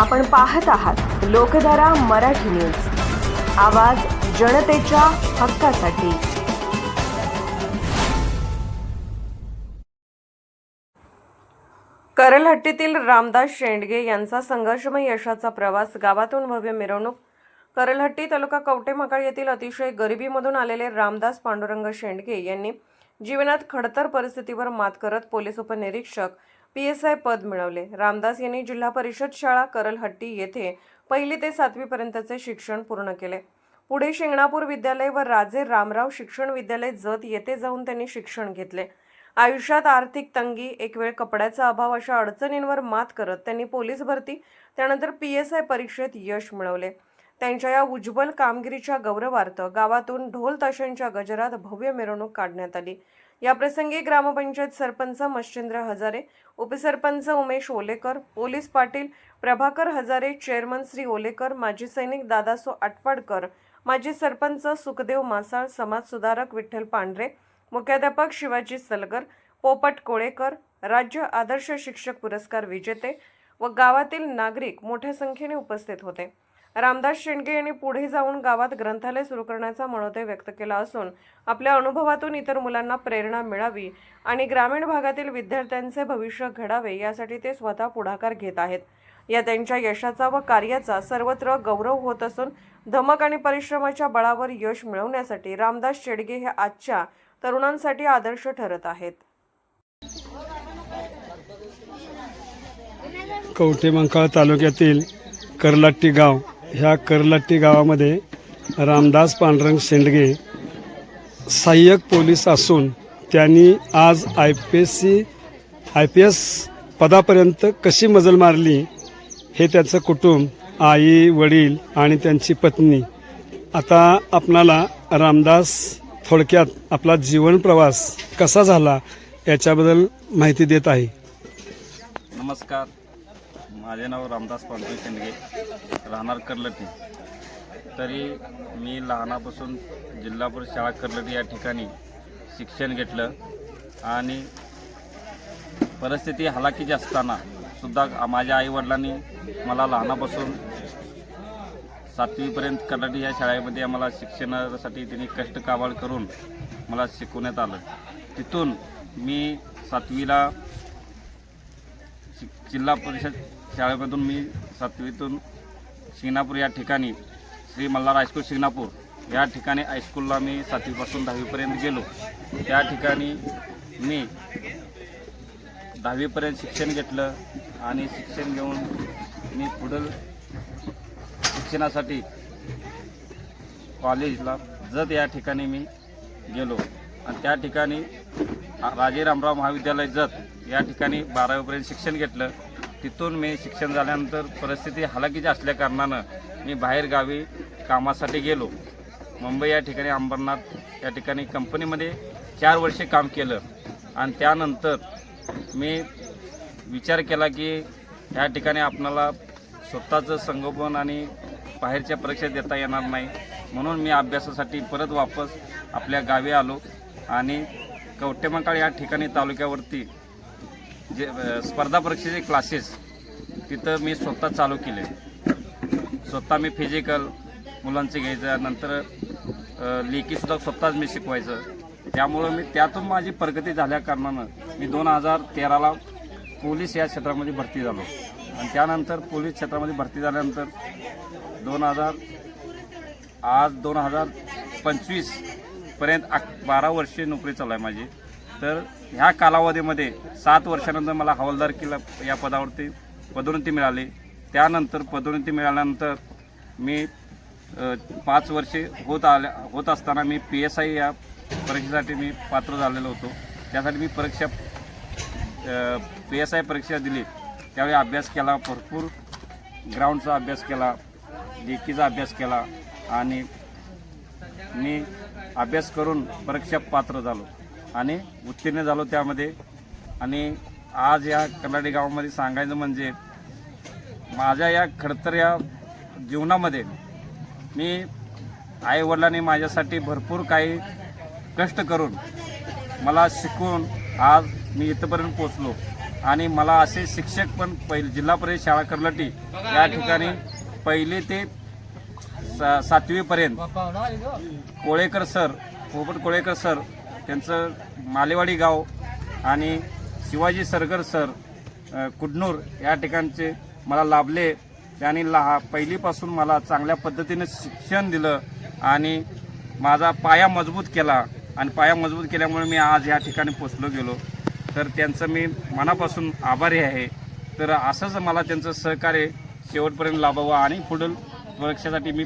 आपण पाहत आहात लोकधारा मराठी न्यूज. आवाज जनतेच्या हक्कासाठी. करलहट्टीतील रामदास शेंडगे यांचा संघर्षमय यशाचा प्रवास गावातून भव्य मिरवणूक. करलहट्टी तालुका कवटेमहाकाळ येथील अतिशय गरिबीमधून आलेले रामदास पांडुरंग शेंडगे यांनी जीवनात खडतर परिस्थितीवर मात करत पोलीस उपनिरीक्षक पी एस आय पद मिळवले. रामदास यांनी जिल्हा परिषद शाळा करलहट्टी येथे पहिली ते सातवीपर्यंतचे शिक्षण पूर्ण केले. पुढे शिंगणापूर विद्यालय व राजे रामराव शिक्षण विद्यालय जत येथे जाऊन त्यांनी शिक्षण घेतले. आयुष्यात आर्थिक तंगी एक वेळ कपड्याचा अभाव अशा अडचणींवर मात करत त्यांनी पोलीस भरती त्यानंतर पी एस आय परीक्षेत यश मिळवले. त्यांच्या या उज्ज्वल कामगिरीच्या गौरवार्थ गावातून ढोल ताशांच्या गजरात भव्य मिरवणूक काढण्यात आली. याप्रसंगी ग्रामपंचायत सरपंच मच्छिंद्र हजारे उपसरपंच उमेश ओलेकर पोलीस पाटील प्रभाकर हजारे चेअरमन श्री ओलेकर माजी सैनिक दादासो आटपाडकर माजी सरपंच सुखदेव मासाळ समाज सुधारक विठ्ठल पांढरे मुख्याध्यापक शिवाजी सलगर पोपट कोळेकर राज्य आदर्श शिक्षक पुरस्कार विजेते व गावातील नागरिक मोठ्या संख्येने उपस्थित होते. रामदास शेंडगे यांनी पुढे जाऊन गावात ग्रंथालय सुरू करण्याचा मनोदय व्यक्त केला असून आपल्या अनुभवातून इतर मुलांना प्रेरणा मिळावी आणि ग्रामीण भागातील विद्यार्थ्यांचे भविष्य घडावे यासाठी ते स्वतः पुढाकार घेत आहेत. या त्यांच्या यशाचा व कार्याचा सर्वत्र गौरव होत असून धमक आणि परिश्रमाच्या बळावर यश मिळवण्यासाठी रामदास शेडगे हे आजच्या तरुणांसाठी आदर्श ठरत आहेत. कवठेमंकाळ तालुक्यातील करलाट्टी गाव ह्या करलाट्टी गावामध्ये रामदास पांडुरंग शेंडगे सहाय्यक पोलीस असून त्यांनी आज I P S C I P S पदापर्यंत कशी मजल मारली हे त्याचं कुटुंब आई वडील आणि त्यांची पत्नी. आता आपणाला रामदास थोडक्यात आपला जीवन प्रवास कसा झाला याच्याबद्दल माहिती देत आहे. नमस्कार. माझे नाव रामदास पांडू शेंडगे राहणार कर्लटी तरी मी लहानापासून जिल्हा परिषद शाळा कर्लटी या ठिकाणी शिक्षण घेतलं आणि परिस्थिती हलाखीची असताना सुद्धा माझ्या आईवडिलांनी मला लहानापासून सातवीपर्यंत कर्नाटी या शाळेमध्ये आम्हाला शिक्षणासाठी त्यांनी कष्ट काबाड करून मला शिकवण्यात आलं. तिथून मी सातवीला शि- जिल्हा परिषद शाळेमधून मी सातवीतून शिंगणापूर या ठिकाणी श्री मल्हार हायस्कूल शिंगणापूर या ठिकाणी हायस्कूलला मी सातवीपासून दहावीपर्यंत गेलो. त्या ठिकाणी मी दहावीपर्यंत शिक्षण घेतलं आणि शिक्षण घेऊन मी पुढील शिक्षणासाठी कॉलेजला जत या ठिकाणी मी गेलो. आणि त्या ठिकाणी राजे रामराव महाविद्यालय जत या ठिकाणी बारावीपर्यंत शिक्षण घेतलं. तिथून मी शिक्षण झाल्यानंतर परिस्थिती हलाखीची असल्याकारणानं मी बाहेर गावी कामासाठी गेलो. मुंबई या ठिकाणी अंबरनाथ या ठिकाणी कंपनीमध्ये चार वर्षे काम केलं. आणि त्यानंतर मी विचार केला की या ठिकाणी आपणाला स्वतःचं संगोपन आणि बाहेरच्या परीक्षा देता येणार नाही. म्हणून मी अभ्यासासाठी परत वापस आपल्या गावी आलो. आणि कवटेमकाळ या ठिकाणी तालुक्यावरती जे स्पर्धा परीक्षेचे क्लासेस तिथं मी स्वतः चालू केले. स्वतः मी फिजिकल मुलांचे घ्यायचं नंतर लेखीसुद्धा स्वतःच मी शिकवायचं. त्यामुळं मी त्यातून माझी प्रगती झाल्या कारणानं मी दोन हजार तेराला पोलीस या क्षेत्रामध्ये भरती झालो. आणि त्यानंतर पोलीस क्षेत्रामध्ये भरती झाल्यानंतर दोन हजार आज दोन हजार पंचवीसपर्यंत अक बारा वर्षे नोकरी चालू आहे माझी. तर ह्या कालावधीमध्ये सात वर्षानंतर मला हवालदार किल्ला या पदावरती पदोन्नती मिळाली. त्यानंतर पदोन्नती मिळाल्यानंतर मी पाच वर्षे होत आल्या होत असताना मी पी एस आय या परीक्षेसाठी मी पात्र झालेलो होतो. त्यासाठी मी परीक्षा पी एस आय परीक्षा दिली. त्यावेळी अभ्यास केला भरपूर ग्राउंडचा अभ्यास केला लेखीचा अभ्यास केला आणि मी अभ्यास करून परीक्षा पात्र झालो. आणि उत्तीर्ण झालो त्यामध्ये. आणि आज या कलाडी गावामध्ये सांगायचं म्हणजे माझ्या या खडतर या जीवनामध्ये मी आईवडिलांनी माझ्यासाठी भरपूर काही कष्ट करून मला शिकवून आज मी इथंपर्यंत पोचलो आणि मला असे शिक्षक पण पहिले जिल्हा परिषद शाळा कर्लटी या ठिकाणी पहिले ते सा सातवीपर्यंत. कोळेकर सर पोपट कोळेकर सर त्यांचं मालेवाडी गाव आणि शिवाजी सरगर सर कुडनूर या ठिकाणचे मला लाभले. त्यांनी लहा पहिलीपासून मला चांगल्या पद्धतीनं शिक्षण दिलं आणि माझा पाया मजबूत केला. आणि पाया मजबूत केल्यामुळे मी आज या ठिकाणी पोचलो गेलो. तर त्यांचं मी मनापासून आभारी आहे. तर असंच मला त्यांचं सहकार्य शेवटपर्यंत लाभावं आणि पुढील परीक्षेसाठी मी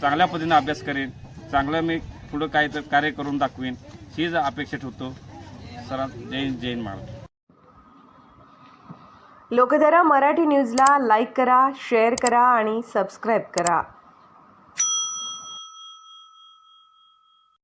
चांगल्या पद्धतीने अभ्यास करेन. चांगलं मी पुढं काय तर कार्य करून दाखवीन. हीच अपेक्षा ठेवतो. सर जय हिंद जय महाराज लोकधारा मराठी न्यूजला लाईक करा शेअर करा आणि सबस्क्राईब करा.